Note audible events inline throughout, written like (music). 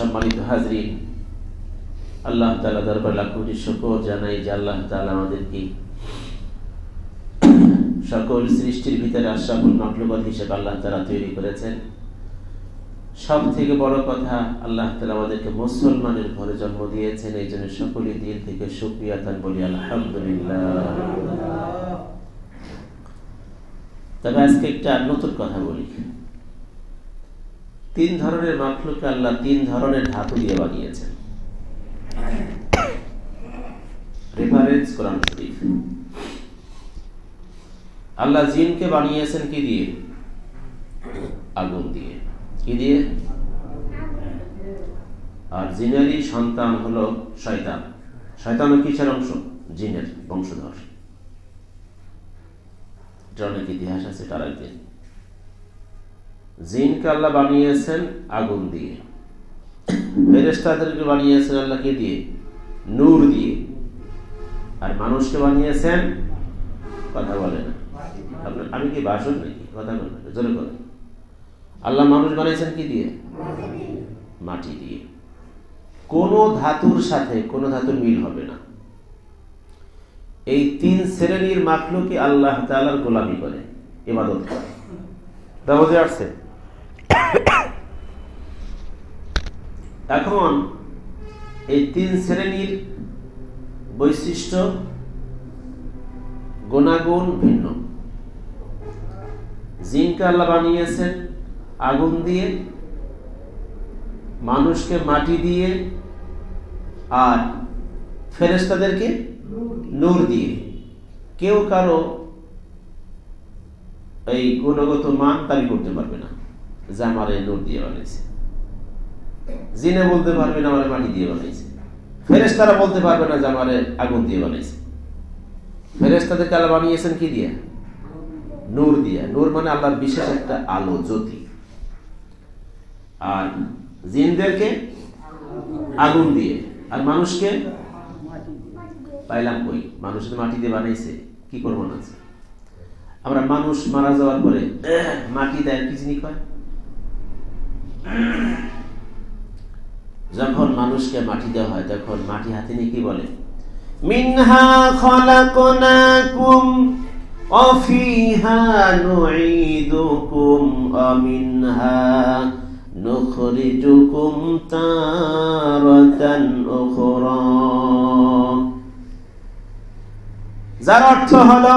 সম্মানিত হাজরিন, আল্লাহ তালা দরবার লাখ কোটি শকর জানাই যে আল্লাহ তালা আমাদেরকে সকল সৃষ্টির ভিতরে আশরাফুল মাকলুবাদ হিসেবে আল্লাহ তালা তৈরি করেছেন। সব থেকে বড় কথা, আল্লাহ তালা আমাদেরকে মুসলমানের ঘরে জন্ম দিয়েছেন, এই জন্য সকলের দিল থেকে সুক্রিয়া তার বলি আলহামদুলিল্লাহ। তবে আজকে একটা নতুন কথা বলি। তিন ধরনের মাখলুকে আল্লাহ তিন ধরনের ধাতু দিয়ে বানিয়েছেন। রেফারেন্স কোরআন শরীফ আল্লাহ জিনকে বানিয়েছেন কি দিয়ে? আগুন দিয়ে। কি দিয়ে? আর জিনেরই সন্তান হলো শয়তান। শয়তানও কিসের অংশ? জিনের বংশধর। এটা অনেক ইতিহাস আছে তার জিনকে আল্লাহ বানিয়েছেন আগুন দিয়ে। ফেরেস্তাদেরকে বানিয়েছেন আল্লাহকে দিয়ে, নূর দিয়ে। আর মানুষকে বানিয়েছেন, কথা বলে না। আপনার, আমি কি বাসন নাকি? কথা বলেন জোরে করেন আল্লাহ মানুষ বানিয়েছেন কি দিয়ে? মাটি দিয়ে। কোন ধাতুর সাথে কোন ধাতুর মিল হবে না। এই তিন শ্রেণির মাখলুকি আল্লাহ তালার গোলামি করে, ইবাদত করে। বুঝে আসছে? (coughs) এখন এই তিন শ্রেণির বৈশিষ্ট্য গুণাগুণ ভিন্ন। জিনকে আল্লাহ বানিয়েছেন আগুন দিয়ে, মানুষকে মাটি দিয়ে আর ফেরেস্তাদেরকে নূর দিয়ে। কেউ কারও এই গুণগত মান দাবি করতে পারবে না। এই নূর দিয়ে বানিয়েছে। জিনে বলতে পারবে না আমার মাটি দিয়ে বানিয়েছে। ফেরেস্তারা বলতে পারবে না যে আগুন দিয়ে বানিয়েছে। ফেরেস্তাদেরকে আল্লাহ বানিয়েছেন কি দিয়ে? নূর দিয়ে। নূর মানে আল্লাহর বিশেষ একটা আলো, জ্যোতি। আর জিনদেরকে আগুন দিয়ে। আর মানুষকে পাইলাম কই? মানুষের মাটি দিয়ে বানাইছে কি করব না? আমরা মানুষ মারা যাওয়ার পরে মাটি দেয়, কি জিনিস হয় যখন মানুষকে মাটি দেওয়া হয়, তখন মাটি হাতে নিয়ে কি বলে? মিনহা অফিহা যার অর্থ হলো,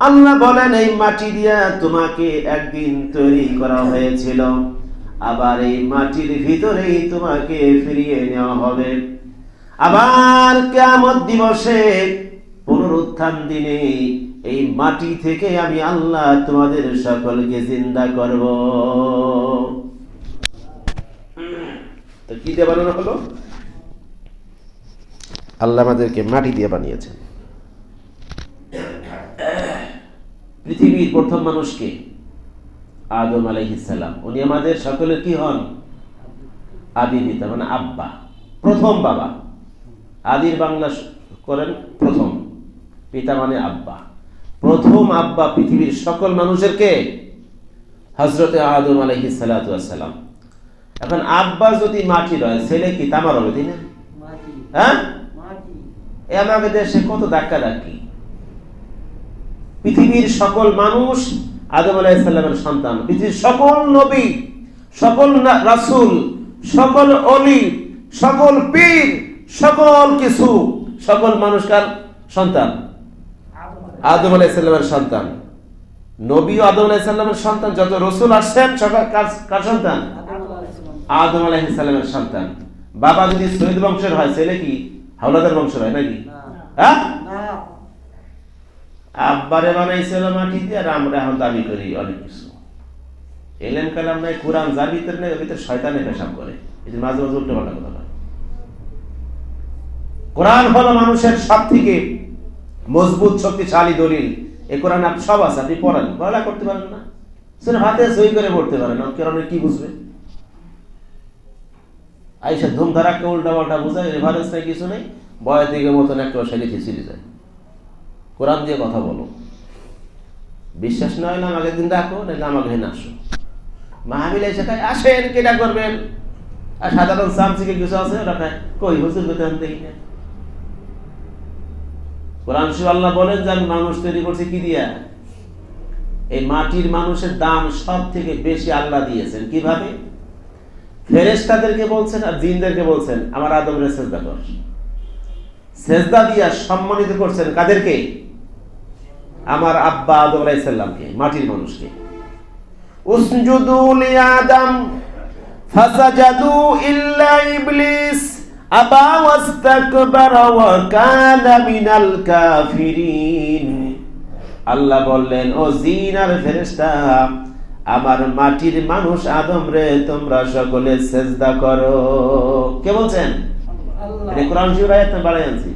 আল্লাহ বলেন, এই মাটি দিয়া তোমাকে একদিন তৈরি করা হয়েছিল। আবার এই মাটির ভিতরেই তোমাকে ফিরিয়ে নেওয়া হবে। আবার কেমন দিবসে পুনরুত্থান দিনে এই মাটি থেকে আমি আল্লাহ তোমাদের সকলকে জিন্দা করব। তো কি দিয়ে বানানো হলো? আল্লাহ আমাদেরকে মাটি দিয়ে বানিয়েছেন। পৃথিবীর প্রথম মানুষকে আদম আলাইহিসাল্লাম উনি আমাদের সকলে কি হন? আদি পিতা মানে আব্বা প্রথম বাবা। আদির বাংলা করেন প্রথম পিতা মানে আব্বা। প্রথম আব্বা পৃথিবীর সকল মানুষের কে? হজরতে আদম আলহি সালাম। এখন আব্বা যদি মাটি রয় ছেলে কি তামার হবে তাই না? হ্যাঁ? এ আমাদের দেশে কত ধাক্কা ধাক্কি। পৃথিবীর সকল মানুষ আদম আলাইসাল্লামের সন্তান। পৃথিবীর সকল নবী সকল রাসুল সকল অলি সকল পীর সকল কিছু সকল মানুষকার সন্তান? আদম আলাইসাল্লামের সন্তান। নবী আদম আলাইসাল্লামের সন্তান যত রসুল আসছেন সকাল কার সন্তান? আদম আলাইসাল্লামের সন্তান। বাবা যদি সৈয়দ বংশের হয় ছেলে কি? হাওলাদার বংশের হয় নাকি? হ্যাঁ? আব্বারে বানাইছিল মাটি দিয়ে আর আমরা এখন দাবি করি অনেক কিছু। এলেন কালাম নাই কোরআন যার ভিতরে নেই ওর ভিতরে শয়তানে পেশাব করে। এই যে মাঝে মাঝে উল্টো পাল্টা কথা কোরআন হলো মানুষের সব থেকে মজবুত, শক্তিশালী দলিল। এ কোরআন আপনি সব আছে, আপনি পড়েন। পড়ালা করতে পারেন না। শুনে হাতে সই করে পড়তে পারেন কেরণ কি বুঝবে? আইসা ধুমধারাক্কে উল্টা পাল্টা বুঝায় রেফারেন্স নেই, কিছু নেই। বয় দিকে মতন একটা সাইডে খিচিয়ে যায়। কোরআন দিয়ে কথা বলো। বিশ্বাস না আমাকে দিন ডাকো, নাহলে আমাকে হেন আসো। মাহমিল এসে খায় আসেন কেটা করবেন? আর সাধারণ সামসিকে কিছু আছে? ওটা খায় কই, হুজুর আমি দেখি না? কোরআন শিব আল্লাহ বলেন যে, আমি মানুষ তৈরি করছি কি দিয়া? এই মাটির মানুষের দাম সব থেকে বেশি আল্লাহ দিয়েছেন। কীভাবে? ফেরেশতাদেরকে বলছেন আর জিনদেরকে বলছেন, আমার আদমের সেজদা কর। সেজদা দিয়া সম্মানিত করছেন কাদেরকে? আমার আব্বা আদম আলাইসাল্লামকে মাটির মানুষকে। ফাসাজাদু ইল্লা ইবলিস আবা ওয়াস্তাকবারা ওয়া কানা মিনাল কাফিরিন। আল্লাহ বললেন ও জিন আর ফেরেশতা আমার মাটির মানুষ আদম রে তোমরা সকলে সেজদা করো। কে বলছেন? এটা কোরআন না বাড়াই আনছি।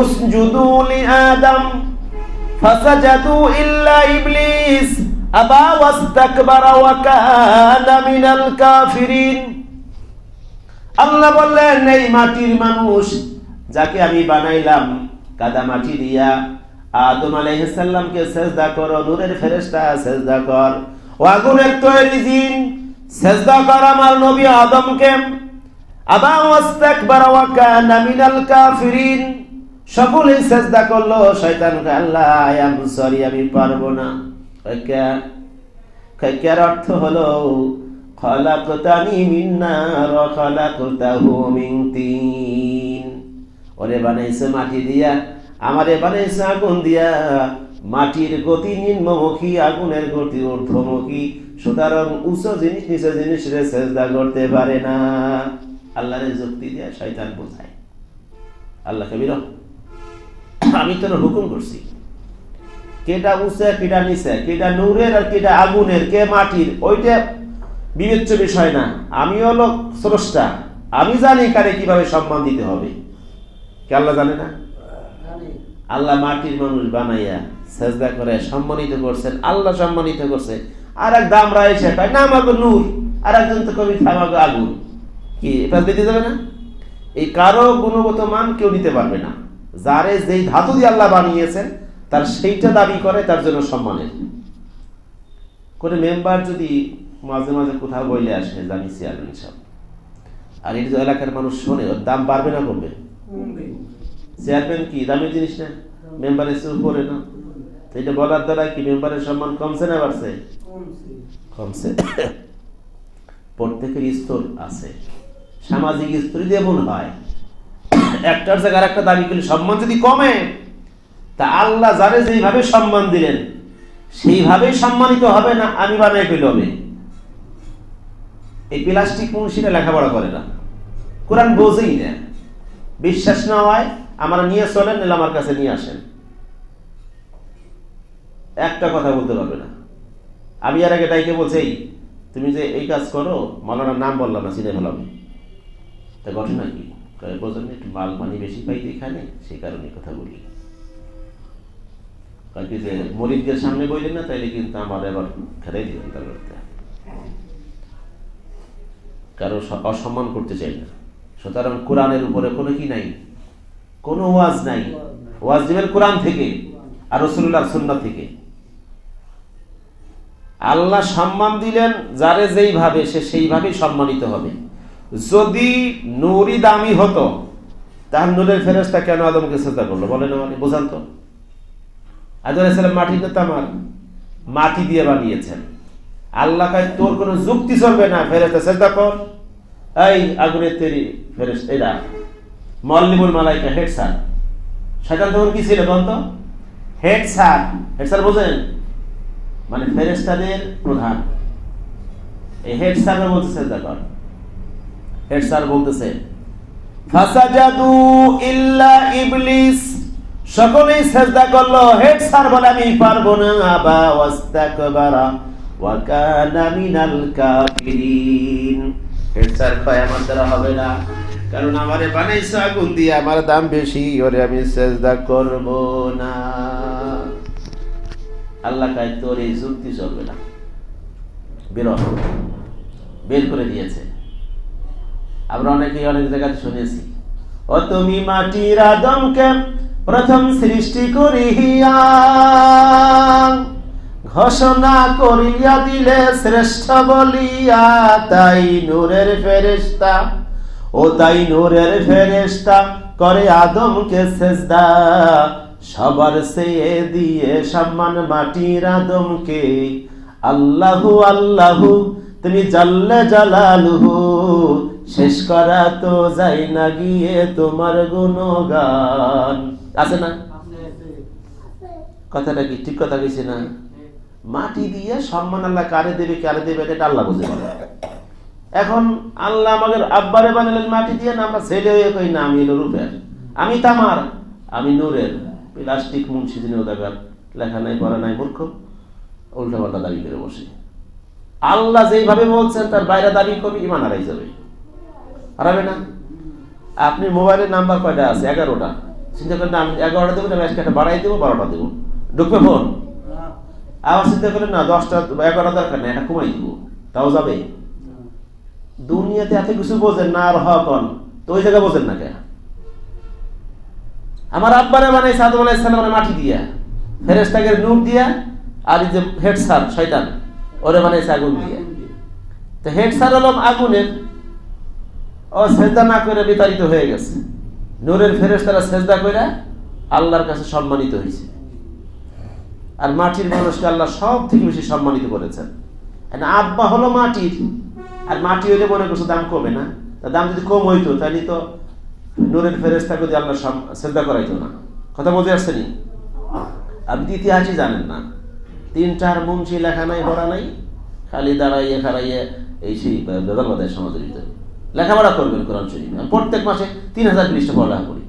উসজুদু লিআদম ফাসাজাদু ইল্লা ইবলিস, আবা ওয়াস্তাকবারা ওয়া কানা মিনাল আল্লাহ বললেন, এই মাটির মানুষ যাকে আমি বানাইলাম, কাদা মাটি দিয়া, আদম আলাইহিসসালামকে সেজদা করো, নূরের ফেরেশতা সেজদা কর, ও আগুনের তৈরি জিন, সেজদা কর আমার নবী আদমকে, আবা ওয়াস্তাকবারা ওয়া কানা মিনাল কাফিরিন। সকলে সেজদা করল শয়তান আল্লাহ, আই এম সরি আমি পারব না। কার অর্থ হলো, খলাকতানি মিন নার ওয়া খলাকতাহু মিন তিন। ওরে বানাইছে মাটি দিয়া, আমারে বানাইছে আগুন দিয়া। মাটির গতি নিম্নমুখী, আগুনের গতি ঊর্ধ্বমুখী, সুতরাং উচ্চ জিনিস, নিচু জিনিস রে সেজদা করতে পারে না। আল্লাহরের যুক্তি দিয়া শয়তান বোঝায়। আল্লাহ কবির আমি তোর হুকুম করছি। কেটা উঁচে কেটা নিচে, কেটা নূরের আর কেটা আগুনের, কে মাটির, ওইটা বিবেচ্য বিষয় না। আমি হলো স্রষ্টা। আমি জানি কারে কীভাবে সম্মান দিতে হবে। কে আল্লাহ জানে না? আল্লাহ মাটির মানুষ বানাইয়া সেজদা করে, সম্মানিত করছেন, আল্লাহ সম্মানিত করছে। আর এক এসে কয়, না আমাকে নূর। আর একজন তো কবি আমাকে আগুন। কি এটা দিতে যাবে না? এই কারও গুণগত মান কেউ নিতে পারবে না। যারে যেই ধাতু দিয়ে আল্লাহ বানিয়েছেন তার সেইটা দাবি করে তার জন্য সম্মানের। করে মেম্বার যদি মাঝে মাঝে কোথাও বইলে আসে জানি চেয়ারম্যান সব আর এটা এলাকার মানুষ শোনে ওর দাম বাড়বে না কমবে? চেয়ারম্যান কি দামি জিনিস না? মেম্বারের চেয়ে উপরে না? তো এটা বলার দ্বারা কি মেম্বারের সম্মান কমছে না বাড়ছে? কমছে। (coughs) প্রত্যেকের স্তর আছে। সামাজিক স্তর দিয়ে মনে হয়। একটার জায়গায় একটা দাবি করলে সম্মান যদি কমে, তা আল্লাহ যারে যেইভাবে সম্মান দিলেন সেইভাবেই সম্মানিত হবে না আমি বানাই পেলে হবে। এই প্লাস্টিক মুন্সিরা লেখাপড়া করে না। কোরআন বোঝেই না। বিশ্বাস না হয় আমার নিয়ে চলেন নিলে আমার কাছে নিয়ে আসেন। একটা কথা বলতে পারবে না। আমি আর আগে তাইকে বলছি তুমি যে এই কাজ করো মালানার নাম বললাম না, চিনে ফেলাম তা ঘটনা কি? একটু মাল পানি বেশি পাইতে এখানে, সেই কারণে কথা বলি। কয় কি যে মরিদদের সামনে বললেন না, তাইলে কিন্তু আমার এবার খেলাই দিবেন তার কারও অসম্মান করতে চাই না। সুতরাং কোরআনের উপরে কোনো কি নাই? কোনো ওয়াজ নাই। ওয়াজ দিবেন কোরআন থেকে আর রসুল্লাহ সুন্নাহ থেকে। আল্লাহ সম্মান দিলেন, যারে যেইভাবে, সে সেইভাবেই সম্মানিত হবে। যদি নুরি দামি হতো, তাহলে নুরের ফেরেস্তা কেন আদমকে চেষ্টা করল? বলেন আমাকে, বোঝান তো। আদম মাটি তো তামার মাটি দিয়ে বানিয়েছেন। আল্লাহ কয়, তোর কোনো যুক্তি চলবে না ফেরেস্তা চেষ্টা কর। এই আগুনের তৈরি ফেরেস্ত এরা মল্লিমুল মালাইকা, হেড স্যার। সেখান তখন কি ছিল বলতো? Head sir. হেড স্যার বোঝেন? মানে ফেরেস্তাদের প্রধান। এই হেড স্যার বলতেছে দেখো হেড স্যার বলতেছে ফাসাজাদু ইল্লা ইবলিস। সকলেই সেজদা করল হেড স্যার বলে আমি পারব না। আবা ওয়াস্তাকবারা ওয়া কানা মিনাল কাফিরিন। হেড স্যার কয় আমার দ্বারা হবে না। কারণ আমারে বানাইছে আগুন দিয়ে আমার দাম বেশি ওরে আমি সেজদা করব না। আল্লাহ কায় তোর এই যুক্তি চলবে না। বের। বের করে দিয়েছে। আমরা অনেকেই অনেক জায়গায় শুনেছি। ও তুমি মাটির আদমকে প্রথম সৃষ্টি করিয়া ঘোষণা করিয়া দিলে শ্রেষ্ঠ বলিয়া, তাই নূরের ফেরেশতা, ও তাই নূরের ফেরেশতা করে আদমকে সেজদা। সবার চেয়ে দিয়ে সম্মান মাটির আদমকে। আল্লাহু আল্লাহু তুমি জাল্লে জালালুহু শেষ করা তো যাই না গিয়ে তোমার গুণগান। আছে না? কথাটা কি? ঠিক কথা কইছে না? মাটি দিয়ে সম্মান আল্লাহ কারে দেবে কারে দেবে, এটা আল্লাহ বুঝে পারে এখন আল্লাহ আমাদের আব্বারে বানালেন মাটি দিয়ে না, আমরা ছেলে হয়ে কই না, আমি হলো রূপের। আমি তামার আমি নূরের। প্লাস্টিক মুন্সি ওদাকার লেখা নাই, পড়া নাই, মূর্খ। উল্টা পাল্টা দাবি করে বসে। আল্লাহ যেইভাবে বলছেন, তার বাইরে দাবি করবে ইমান হারাই যাবে। হারাবে না? আপনি মোবাইলের নাম্বার কয়টা আছে? এগারোটা। চিন্তা করেন আমি এগারোটা দেবো আজকে একটা বাড়াই দেবো, বারোটা দেবো। ঢুকবে ফোন? আবার চিন্তা করলেন না, দশটা, এগারোটা দরকার নেই এটা কমাই দিব। তাও যাবে? দুনিয়াতে এত কিছু বোঝেন না, আর হকন তো ওই জায়গায় বোঝেন না কেন? আমার আব্বারে বানাই সাদম আলাইসালামের মাটি দিয়া। ফেরেস্তাকে নূর দিয়া, আর এই যে হেড স্যার, শয়তান, ওরে বানাইছে আগুন দিয়া। তো হেড স্যার হলাম আগুনের ও সেজদা না করে বিতাড়িত হয়ে গেছে। নূরের ফেরেস্তারা সেজদা করে আল্লাহর কাছে সম্মানিত হয়েছে আর মাটির মানুষকে আল্লাহ সব থেকে বেশি সম্মানিত করেছেন। আব্বা হলো মাটির, আর মাটি হইলে মনে করছে দাম কমে না? তার দাম যদি কম হইতো, তাহলে তো নূরের ফেরেস্তাকে যদি আল্লাহ শ্রদ্ধা করাইতো না। কথা বুঝে আসছে নি? আপনি ইতিহাসই জানেন না। তিন চার লেখা নাই, পড়া নাই, খালি দাঁড়াইয়ে খাড়াইয়ে এই সেই বেদল বাদায় সমাজের ভিতরে। লেখাপড়া করবেন কোরআন শরীফ। আমি প্রত্যেক মাসে তিন হাজার পৃষ্ঠা পড়ালেখা করি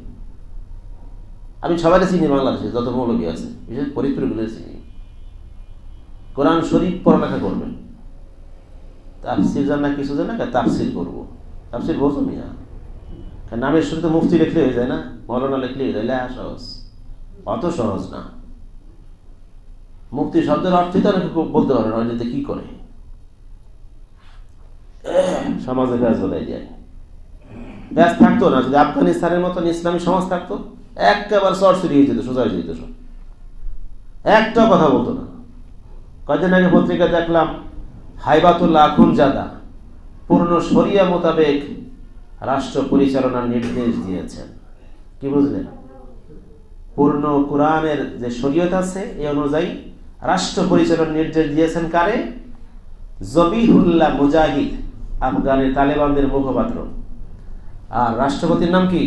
আমি সবাই চিনি বাংলাদেশে, যত মৌলবী আছে বিশেষ ফরিদপুরগুলো চিনি। কোরআন শরীফ পড়ালেখা করবেন। তাফসির জানা কিছু জানা তাফসির করব। তাফসির বোঝো মিয়া। নামের শুরুতে মুফতি লিখলে হয়ে যায় না, মৌলানা লিখলে হয়ে যায়। লেখা সহজ। অত সহজ না। মুক্তি শব্দের অর্থই তো অনেকে বলতে পারে না যেতে কি করে? সমাজে ব্যাস বলাই যায়। ব্যাস থাকতো না যদি আফগানিস্তানের মতন ইসলামী সমাজ থাকতো। একেবারে সরসরি হয়ে যেত, সোজা হয়ে যেত সব। একটা কথা বলতো না। কয়েকদিন আগে পত্রিকা দেখলাম, হাইবাতুল্লাহ আখুন জাদা পূর্ণ শরিয়া মোতাবেক রাষ্ট্র পরিচালনার নির্দেশ দিয়েছেন। কি বুঝলেন? পূর্ণ কোরআনের যে শরীয়ত আছে, এই অনুযায়ী রাষ্ট্র পরিচালনার নির্দেশ দিয়েছেন কারে? জবিহুল্লাহ মুজাহিদ। আফগানের তালেবানদের মুখপাত্র। আর রাষ্ট্রপতির নাম কি?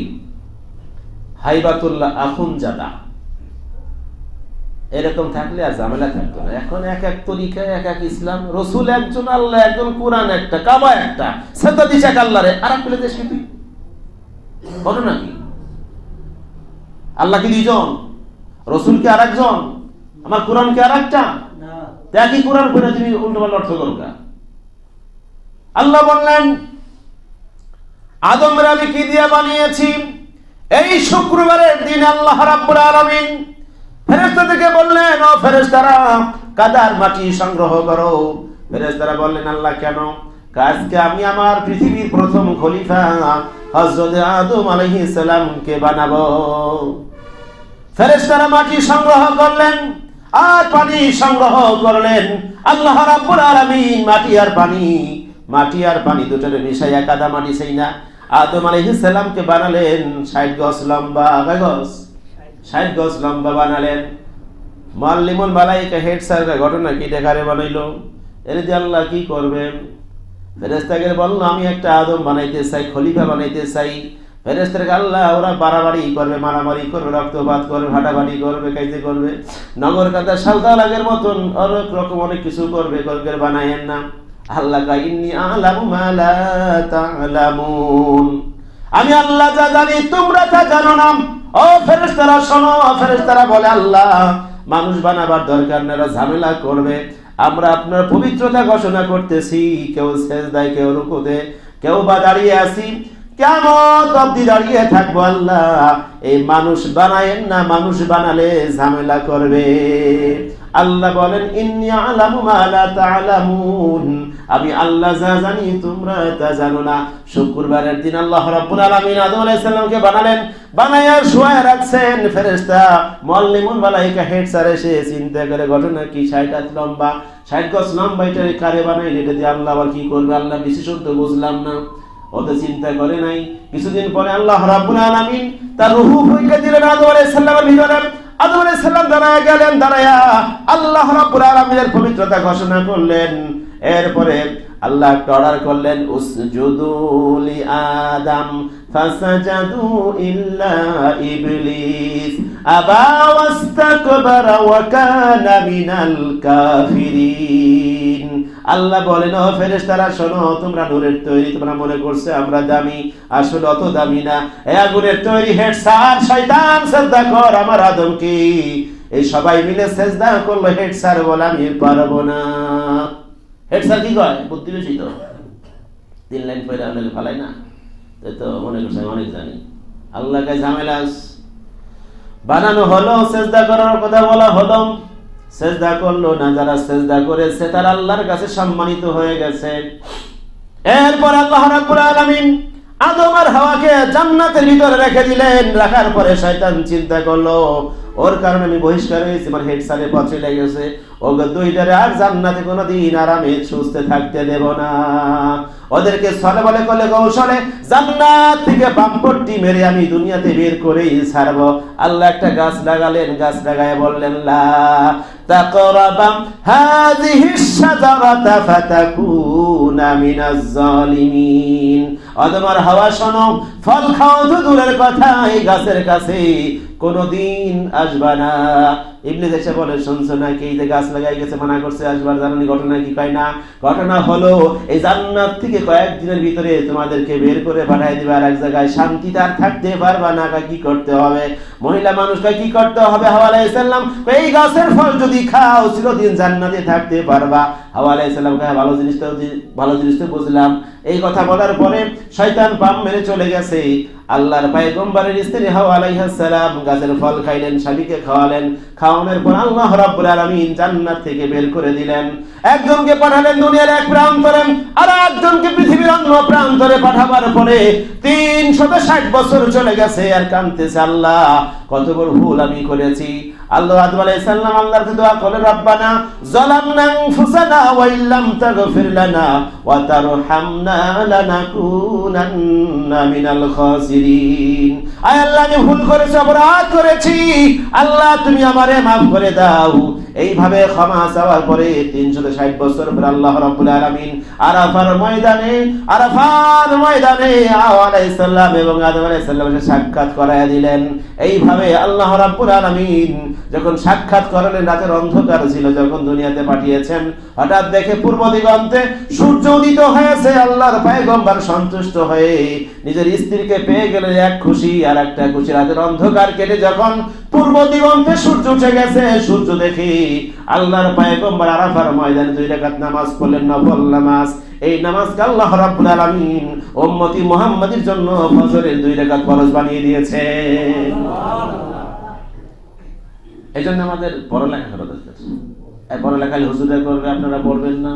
হাইবাতুল্লাহ আখুনজাদা। এরকম থাকলে আর ঝামেলা থাকতো না। এখন এক এক তরিকা এক এক ইসলাম। রসুল একজন আল্লাহ একজন কোরআন একটা কাবা একটা। সেটা দিছে এক আল্লাহরে। আর এক পেলে দেশ কি বলো নাকি আল্লাহ কি দুইজন? রসুল কি আর একজন আমার কোরআন কি আর একটা একই কোরআন করে তুমি উল্টো পাল্টা অর্থ করবা আল্লাহ বললেন, আদমরা আমি কি দিয়ে বানিয়েছি? এই শুক্রবারের দিন আল্লাহ রাব্বুল আলামিন ফেরেশতাদেরকে বললেন, ও ফেরেশতারা, কাদার মাটি সংগ্রহ করো। ফেরেশতারা বললেন, আল্লাহ, কেন? আজকে আমি আমার পৃথিবীর প্রথম খলিফা, হযরত আদম আলাইহিস সালামকে বানাবো। ফেরেশতারা মাটি সংগ্রহ করলেন আর পানি সংগ্রহ করলেন। আল্লাহ রাব্বুল আলামিন মাটি আর পানি মাটি আর পানি দুটোরে মিশাইয়া কাদা মাটি সেই না। আদম আলাইহিস সালামকে বানালেন 60 গজ লম্বা কয় গজ? 60 গজ লম্বা বানালেন। মাল্লিমুল মালাইকা, হেড স্যারের ঘটনা কি দেখারে বানাইলো? এর যে আল্লাহ কি করবেন? ফেরেস্তাকে বলল, আমি একটা আদম বানাইতে চাই, খলিফা বানাইতে চাই। ফেরেস্তাকে আল্লাহ, ওরা বাড়াবাড়ি করবে, মারামারি করবে, রক্তপাত করবে হাঁটাবাড়ি করবে কাইতে করবে। নগর কাতা সালদা লাগের মতন অনেক রকম অনেক কিছু করবে করবে বানাইয়েন না। আল্লাহ আমি আল্লাহ যা জানি, তোমরা তা জানো না ও ফেরেশতারা, শোনো, ফেরেশতারা বলে, আল্লাহ, মানুষ বানাবার দরকার না এরা ঝামেলা করবে। আমরা আপনার পবিত্রতা ঘোষণা করতেছি, কেউ সেজদায়, কেউ রুকুতে, কেউ বা দাঁড়িয়ে আছি। কেমন অব্দি দাঁড়িয়ে থাকব, আল্লাহ? এই মানুষ বানায়েন না, মানুষ বানালে ঝামেলা করবে। আল্লাহ বলেন, ইন্নী আলামু মা লা তা'লামুন আমি আল্লাহ যা জানি, তোমরা তা জানো না। শুক্রবারের দিন আল্লাহ রাব্বুল আলামিন আদম আলাইহিস সালামকে বানালেন বানাইয়া শুয়ায় রাখছেন ফেরেশতা। মুআল্লিমুল মালাইকা হেড স্যার এসে চিন্তা করে, ঘটনা কি? 60 হাত লম্বা। 60 গজ লম্বা, এটা কারে বানাইলে? এটা দিয়ে আল্লাহ আবার কি করবে? আল্লাহ বিশেষণ তো বুঝলাম না। অত চিন্তা করে নাই। কিছুদিন পরে আল্লাহ রাব্বুল আলামিন তার রূহ পরীক্ষা দিলেন আদম আলাইহিস সালামের ভিতরে। আদম আলাইহিস সালাম দাঁড়ায় গেলেন, দাঁড়ায়া আল্লাহ রাব্বুল আলামিনের পবিত্রতা ঘোষণা করলেন। এরপরে আল্লাহ একটা অর্ডার করলেন, উসজুদু লি আদম ফাসাজাদু ইল্লা ইবলিস আবা ওয়াস্তাকবারা ওয়া কানা মিনাল কাফিরিন। আল্লাহ বলেন, ও ফেরেশতারা, শোনো, তোমরা নূরের তৈরি, তোমরা মনে করছে আমরা দামি। আসলে অত দামি না। এ আগুনের তৈরি হেড, স্যার, শয়তান, শ্রদ্ধা কর আমার আদমকে। এই সবাই মিলে সেজদা করল, হেড, স্যার, বলে, আমি পারব না। হেড, স্যার, কি কয়? বুদ্ধি বেশি তো। তিন লাইন পরে আপনাকে ফালাই না। তাই তো মনে করছে অনেক জানি। আল্লাহকে ঝামেলা বানানো হলো, সেজদা করার কথা বলা হলো। সেজদা করল না, যারা সেজদা করেছে তারা আল্লাহর কাছে সম্মানিত হয়ে গেছে। এরপর আল্লাহ রাব্বুল আলামিন আদম আর হাওয়াকে জান্নাতের ভিতরে রেখে দিলেন। রাখার পরে শয়তান চিন্তা করল, ওর কারণে আমি বহিষ্কার হয়েছি, আমার হেড সালে পথে লেগেছে ওকে দুইটারে আর জান্নাতে কোনোদিন আরামে সুস্থ থাকতে দেব না। ওদেরকে ছলে বলে কলে কৌশলে, জান্নাত থেকে বামপট্টি মেরে আমি দুনিয়াতে বের করেই ছাড়বো। আল্লাহ একটা গাছ লাগালেন, গাছ লাগায় বললেন, লা تقربا هذه الشجرة فتكون من الظالمين. অদমার হাওয়া শোনো, ফল খাও তো দূরের কথা, এই গাছের কাছে। কোনদিন আসবা না। ইবলিস এসে বলে, শুনছো না কি যে গাছ লাগাই গেছে, মানা করছে আসবার, জানানি ঘটনা কি? কয় না। ঘটনা হলো, এই জান্নাত থেকে কয়েকদিনের ভিতরে তোমাদেরকে বের করে পাঠাই দিবে, আর এক জায়গায় শান্তিতে আর থাকতে পারবা না। কি করতে হবে? মহিলা মানুষকে কি করতে হবে? হাওয়া আলাইসাল্লাম এই গাছের ফল যদি খাও, চিরদিন জান্নাতে থাকতে পারবা। হাওয়া আলাইসাল্লাম ভালো জিনিসটা ভালো জিনিসটা বুঝলাম। এই কথা বলার পরে শয়তান পাম মেরে চলে গেছে। আল্লাহর পায়গম্বরের স্ত্রী হাওয়া আলাইহিস সালাম গাছের ফল খাইলেন, স্বামীকে খাওয়ালেন। খাওয়ানোর পর আল্লাহ রাব্বুল আলামিন জান্নাত থেকে বের করে দিলেন। একজনকে পাঠালেন দুনিয়ার এক প্রান্তরে আর একজনকে পৃথিবীর অন্য প্রান্তরে পাঠাবার পরে তিনশত ষাট বছর চলে গেছে আর কানতেছে আল্লাহ, কত বড় ভুল আমি করেছি। আল্লাহ আদম আল্লাহর দোয়া রব্বানা তাগফির লানা ওয়া তারহামনা লানাকুনান্না মিনাল খাসিরিন। আয় আল্লাহ, আমি ভুল করেছি, অপরাধ করেছি। আল্লাহ, তুমি আমারে করে দাও। এইভাবে ক্ষমা চাওয়ার পরে তিনশত ষাট বছর পর আল্লাহ রাব্বুল আলামিন আরাফার ময়দানে আরাফার ময়দানে আলাইহিস সালাম এবং আদম আলাইহিস সালামের সাক্ষাৎ করায়া দিলেন। এইভাবে আল্লাহ রাব্বুল আলামিন যখন সাক্ষাৎ করালেন রাতের অন্ধকার ছিল, যখন দুনিয়াতে পাঠিয়েছেন, হঠাৎ দেখে পূর্ব দিগন্তে সূর্য উদিত হয়েছে, আল্লাহর পয়গম্বর সন্তুষ্ট হয়ে নিজের স্ত্রীকে পেয়ে গেলে এক খুশি আর একটা খুশি। রাতের অন্ধকার কেটে যখন পূর্ব দিগন্তে সূর্য উঠে গেছে, সূর্য দেখে আল্লাহর পয়গম্বর আরাফার ময়দানে দুই রাকাত নামাজ পড়লেন, নফল নামাজ। এই নামাজকে আল্লাহ রাব্বুল আলামিন উম্মতি মুহাম্মাদের জন্য ফজরের দুই রাকাত ফরজ বানিয়ে দিয়েছে এই জন্য আমাদের পড়ালেখা করা দরকার। এই পড়ালেখা হুজুরে করবে আপনারা পড়বেন না।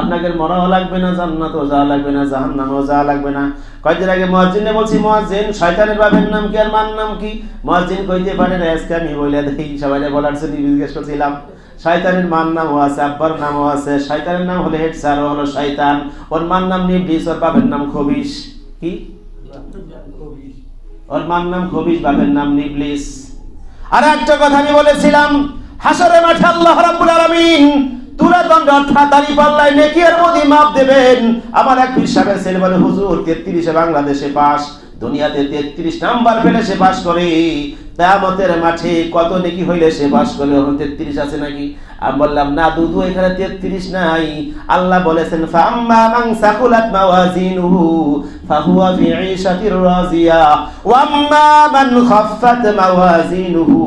আপনাকে মরাও লাগবে না জান্নাতও যাওয়া লাগবে না জাহান্নামেও যাওয়া লাগবে না। কয়েকদিন আগে মহাজিনে বলছি মহাজিন শয়তানের বাবের নাম কি আর মার নাম কি? মহাজিন কইতে পারে না আজকে আমি বলে দেখি সবাই বলার জন্য জিজ্ঞেস করছিলাম শয়তানের মার নামও আছে আব্বার নামও আছে। শয়তানের নাম হলো হেড স্যার হলো শয়তান। ওর মার নাম নিবলিস ওর বাপের নাম খবিস কি? ওর মার নাম খবিস বাপের নাম নিবলিস। আর একটা কথা আমি বলেছিলাম, হাসরে মাঠে আল্লাহ রাব্বুল আলামিন তুলা দণ্ড অর্থাৎ দাড়ি পাল্লায় নেকি আর মোদি মাপ দেবেন। আমার এক পীর ছেলে বলে হুজুর তেত্রিশে বাংলাদেশে পাস দুনিয়াতে তেত্রিশ নাম্বার পেলে সে করে। কেয়ামতের মাঠে কত হইলে সে পাস করে? ওখানে তেত্রিশ আছে নাকি? আমি বললাম, না দুদু এখানে তেত্রিশ নাই। আল্লাহ বলেছেন ফাম্মা মান সাকুলাত মাওয়াজিনুহু ফাহুয়া রাজিয়া। ওয়াম্মা মান খাফফাত মাওয়াজিনুহু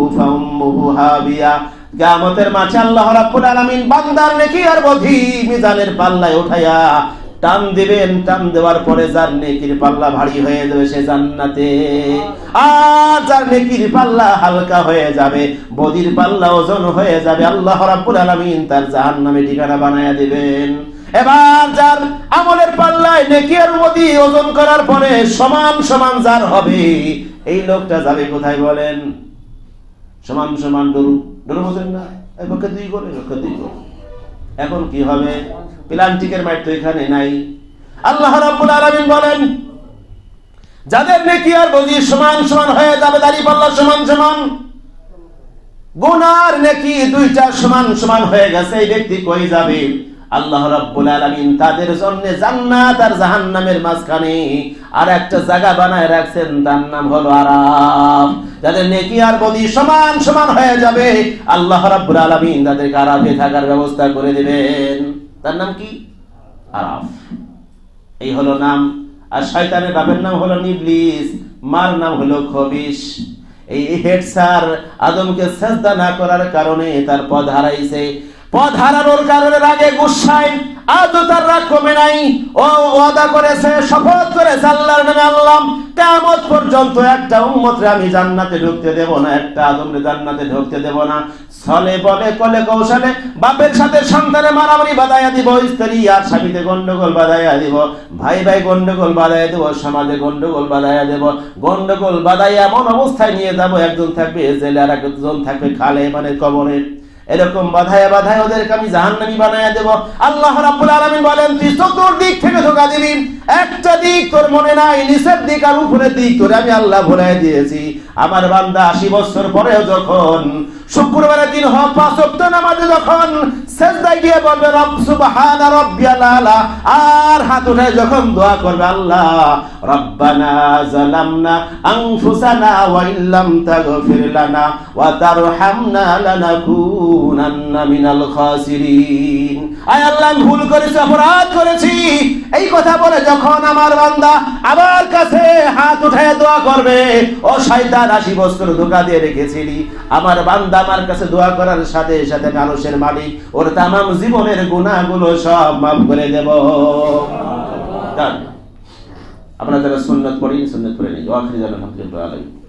হাবিয়া। কিয়ামতের মাঠে আল্লাহ রাব্বুল আলামিন বান্দার নেকি আর বধি মিজানের পাল্লায় উঠায়া টান দিবেন, টান দেওয়ার পরে যার নেকির পাল্লা ভারী হয়ে যাবে সে জান্নাতে। আর যার নেকির পাল্লা হালকা হয়ে যাবে, বদির পাল্লা ওজন হয়ে যাবে, আল্লাহ রাব্বুল আলামিন তার জাহান্নামে ঠিকানা বানায়া দিবেন। এবার যার আমলের পাল্লায় নেকি আর মদি ওজন করার পরে সমান সমান যার হবে, এই লোকটা যাবে কোথায় বলেন? সমান সমান ডরু ডরু বোঝেন না এই পক্ষে দুই করে পক্ষে দুই করে। এখন কি হবে? প্লান্টিকের মাইট তো এখানে নাই। আল্লাহ রাব্বুল আলামিন বলেন, যাদের নেকি আর বদি সমান সমান হয়ে যাবে, দাড়ি পাল্লা সমান সমান, গুনার নেকি দুইটা সমান সমান হয়ে গেছে, এই ব্যক্তি কই যাবে? আল্লাহ রাব্বুল আলামিন তাদের জন্য জান্নাত আর জাহান্নামের মাঝখানে আর একটা জায়গা বানায় রাখছেন, তার নাম হলো আরাম যাদের নেকি আর বদি সমান সমান হয়ে যাবে, আল্লাহ রাব্বুল আলামিন তাদেরকে আরাফে থাকার ব্যবস্থা করে দিবেন। তার নাম কি? আরাফ। এই হলো নাম। আর শয়তানের বাপের নাম হলো নিবলিস মার নাম হলো খবিস এই হেড স্যার আদমকে শ্রদ্ধা না করার কারণে তার পদ হারাইছে। পদ হারানোর কারণে রাগে গুসাই। আজও তার রাগ কমে নাই। ও ওয়াদা করেছে, শপথ করেছে আল্লাহর নামে আল্লাহ কিয়ামত পর্যন্ত একটা উম্মতরে আমি জান্নাতে ঢুকতে দেব না, একটা আদমরে জান্নাতে ঢুকতে দেব না। ছলে বলে, কলে কৌশলে বাপের সাথে সন্তানে মারামারি বাদাইয়া দিব, স্ত্রী আর স্বামীতে গন্ডগোল বাদাইয়া দিব, ভাই ভাই গন্ডগোল বাদাইয়া দেব, সমাজে গন্ডগোল বাদাইয়া দেব। গন্ডগোল বাদাইয়া এমন অবস্থায় নিয়ে যাব, একজন থাকবে জেলে আর একজন থাকবে খালে মানে কবরে। এরকম বাধায় বাধায় ওদেরকে আমি জাহান নামি বানায় দেবো। আল্লাহ রাব্বুল আলামিন বলেন, তুই দিক থেকে ধোকা দিবি একটা দিক তোর মনে নাই, নিচের দিক আর উপরের দিক তোরে আমি আল্লাহ ভুলাই দিয়েছি। আমার বান্দা আশি বছর পরেও যখন শুক্রবারের দিন হক পাঁচ নামাজে যখন সেজদায় গিয়ে বলবে, রব সুবহান রব্বিয়াল আলা আর হাত উঠে যখন দোয়া করবে, আল্লাহ, রব্বানা জালামনা আনফুসানা ওয়া ইল্লাম তাগফির লানা ওয়া তারহামনা লানাকুনান্না মিনাল খাসিরিন। আয় আল্লাহ আমি ভুল করেছি অপরাধ করেছি। এই কথা বলে যখন আমার বান্দা আমার কাছে হাত উঠে দোয়া করবে ও শয়তান আশি বছর ধোকা দিয়ে রেখেছিলি। আমার বান্দা আমার কাছে দোয়া করার সাথে সাথে মানুষের মালিক ওর তামাম জীবনের গুণাগুলো সব মাফ করে দেব। আমরা যারা সুন্নত পড়ি সুন্নত পড়ে নেই। ওয়াখির আলহামদুলিল্লাহ আলাইকুম